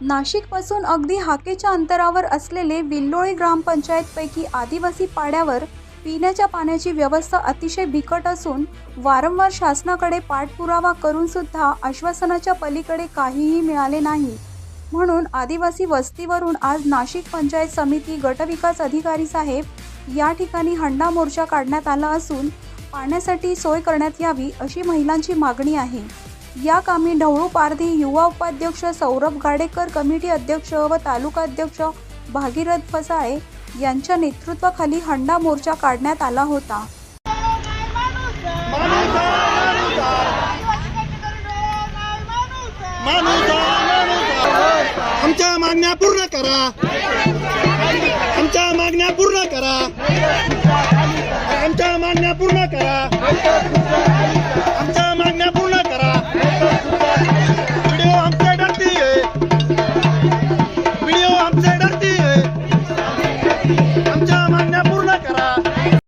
नाशिकपासून अगदी हाकेच्या अंतरावर असलेले विल्लोळी ग्रामपंचायतपैकी आदिवासी पाड्यावर पिण्याच्या पाण्याची व्यवस्था अतिशय बिकट असून वारंवार शासनाकडे पाठपुरावा करून सुद्धा आश्वासनाच्या पलीकडे काहीही मिळाले नाही. म्हणून आदिवासी वस्तीवरून आज नाशिक पंचायत समिती गटविकास अधिकारी साहेब या ठिकाणी हंडा मोर्चा काढण्यात आला असून पाण्यासाठी सोय करण्यात यावी अशी महिलांची मागणी आहे. या कामी ढवळू पारधी युवा उपाध्यक्ष सौरभ गाडेकर कमिटी अध्यक्ष व तालुका अध्यक्ष भागीरथ फसाळे यांच्या नेतृत्वाखाली हंडा मोर्चा काढण्यात आला होता. आमच्या मागण्या पूर्ण करा. आमच्या मागण्या पूर्ण करा. आमच्या मागण्या पूर्ण करा.